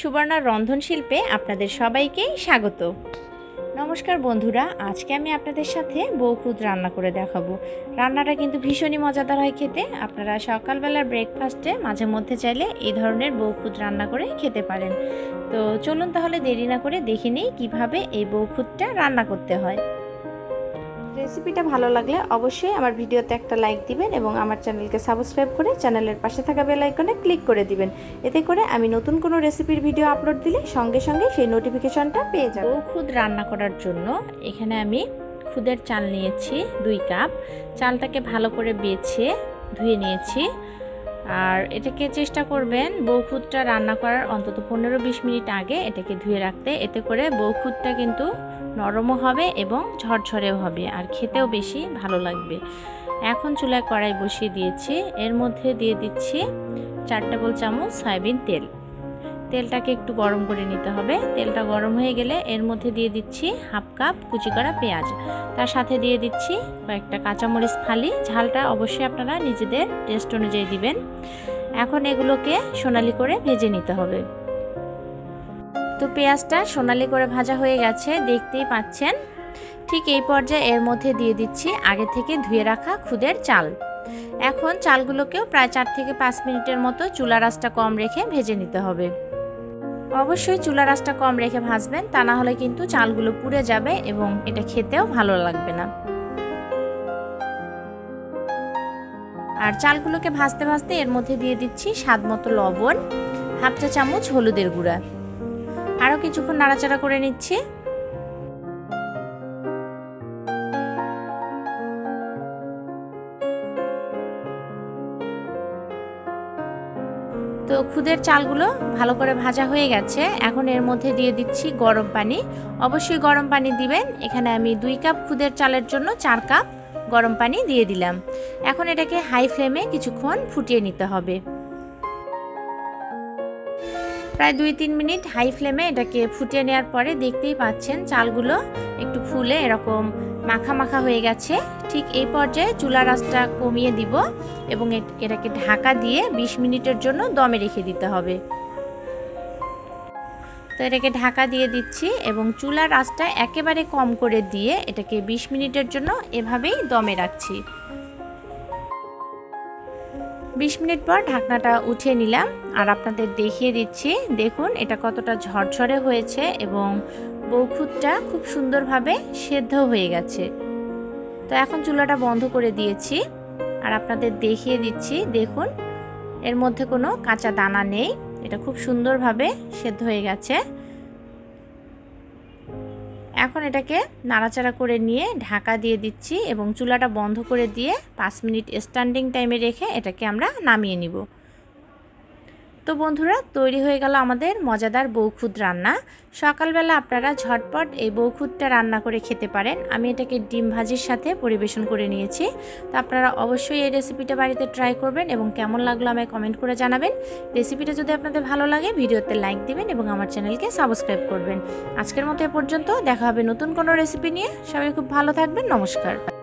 সুবর্ণার রন্ধন শিল্পে আপনাদের সবাইকেই স্বাগত। নমস্কার বন্ধুরা, আজকে আমি আপনাদের সাথে বৌখুদ রান্না করে দেখাবো। রান্নাটা কিন্তু ভীষণই মজাদার হয় খেতে। আপনারা সকালবেলার ব্রেকফাস্টে মাঝে মধ্যে চাইলে এই ধরনের বৌখুদ রান্না করে খেতে পারেন। তো চলুন তাহলে দেরি না করে দেখে নিই কীভাবে এই বৌখুদটা রান্না করতে হয়। রেসিপিটা ভালো লাগলে অবশ্যই আমার ভিডিওতে একটা লাইক দিবেন এবং আমার চ্যানেলকে সাবস্ক্রাইব করে চ্যানেলের পাশে থাকা বেল আইকনে ক্লিক করে দিবেন। এতে করে আমি নতুন কোনো রেসিপির ভিডিও আপলোড দিলে সঙ্গে সঙ্গে সেই নোটিফিকেশনটা পেয়ে যাব খুদ রান্না করার জন্য এখানে আমি খুদের চাল নিয়েছি দুই কাপ। চালটাকে ভালো করে বেছে ধুয়ে নিয়েছি। আর এটাকে চেষ্টা করবেন বৌখুদটা রান্না করার অন্তত পনেরো বিশ মিনিট আগে এটাকে ধুয়ে রাখতে। এতে করে বৌখুদটা কিন্তু নরমও হবে এবং ঝরঝরেও হবে আর খেতেও বেশি ভালো লাগবে। এখন চুলায় কড়াই বসিয়ে দিয়েছি। এর মধ্যে দিয়ে দিচ্ছি চার টেবিল চামচ সয়াবিন তেল। তেলটাকে একটু গরম করে নিতে হবে। তেলটা গরম হয়ে গেলে এর মধ্যে দিয়ে দিচ্ছি হাফ কাপ কুচি করা পেঁয়াজ। তার সাথে দিয়ে দিচ্ছি কয়েকটা কাঁচামরিচ ফালি। ঝালটা অবশ্যই আপনারা নিজেদের টেস্ট অনুযায়ী দিবেন। এখন এগুলোকে সোনালি করে ভেজে নিতে হবে। তো পেঁয়াজটা সোনালি করে ভাজা হয়ে গেছে, দেখতেই পাচ্ছেন। ঠিক এই পর্যায়ে এর মধ্যে দিয়ে দিচ্ছি আগে থেকে ধুয়ে রাখা খুদের চাল। এখন চালগুলোকেও প্রায় চার থেকে পাঁচ মিনিটের মতো চুলা রাসটা কম রেখে ভেজে নিতে হবে। অবশ্যই চুলা রাসটা কম রেখে ভাজবেন, তা না হলে কিন্তু চালগুলো পুড়ে যাবে এবং এটা খেতেও ভালো লাগবে না। আর চালগুলোকে ভাজতে ভাজতে এর মধ্যে দিয়ে দিচ্ছি স্বাদ মতো লবণ, হাফ চা চামচ হলুদের গুঁড়া। আরও কিছুক্ষণ নাড়াচাড়া করে নিচ্ছি। তো খুদের চালগুলো ভালো করে ভাজা হয়ে গেছে। এখন এর মধ্যে দিয়ে দিচ্ছি গরম পানি। অবশ্যই গরম পানি দিবেন। এখানে আমি দুই কাপ খুদের চালের জন্য চার কাপ গরম পানি দিয়ে দিলাম। এখন এটাকে হাই ফ্লেমে কিছুক্ষণ ফুটিয়ে নিতে হবে। প্রায় দুই তিন মিনিট হাই ফ্লেমে এটাকে ফুটিয়ে নেওয়ার পরে দেখতেই পাচ্ছেন চালগুলো একটু ফুলে এরকম মাখা মাখা হয়ে গেছে। ঠিক এই পর্যায়ে চুলা রাসটা কমিয়ে দিব এবং এটাকে ঢাকা দিয়ে ২০ মিনিটের জন্য দমে রেখে দিতে হবে। তো এটাকে ঢাকা দিয়ে দিচ্ছি এবং চুলার আঁচটা একেবারে কম করে দিয়ে এটাকে ২০ মিনিটের জন্য এভাবেই দমে রাখছি। বিশ মিনিট পর ঢাকনাটা উঠিয়ে নিলাম আর আপনাদের দেখিয়ে দিচ্ছি। দেখুন, এটা কতটা ঝরঝরে হয়েছে এবং বৌখুদটা খুব সুন্দরভাবে সেদ্ধ হয়ে গেছে। তো এখন চুলাটা বন্ধ করে দিয়েছি আর আপনাদের দেখিয়ে দিচ্ছি। দেখুন, এর মধ্যে কোনো কাঁচা দানা নেই। এটা খুব সুন্দরভাবে সেদ্ধ হয়ে গেছে। এখন এটাকে নাড়াচাড়া করে নিয়ে ঢাকা দিয়ে দিচ্ছি এবং চুলাটা বন্ধ করে দিয়ে পাঁচ মিনিট স্ট্যান্ডিং টাইমে রেখে এটাকে আমরা নামিয়ে নিব। তো বন্ধুরা, তৈরি হয়ে গেল আমাদের মজাদার বৌখুদ রান্না। সকালবেলা আপনারা ঝটপট এই বৌখুদটা রান্না করে খেতে পারেন। আমি এটাকে ডিম ভাজির সাথে পরিবেশন করে নিয়েছি। তো আপনারা অবশ্যই এই রেসিপিটা বাড়িতে ট্রাই করবেন এবং কেমন লাগল আমায় কমেন্ট করে জানাবেন। রেসিপিটা যদি আপনাদের ভালো লাগে, ভিডিওতে লাইক দিবেন এবং আমার চ্যানেলকে সাবস্ক্রাইব করবেন। আজকের মতো এ পর্যন্ত, দেখা হবে নতুন কোনো রেসিপি নিয়ে। সবাই খুব ভালো থাকবেন, নমস্কার।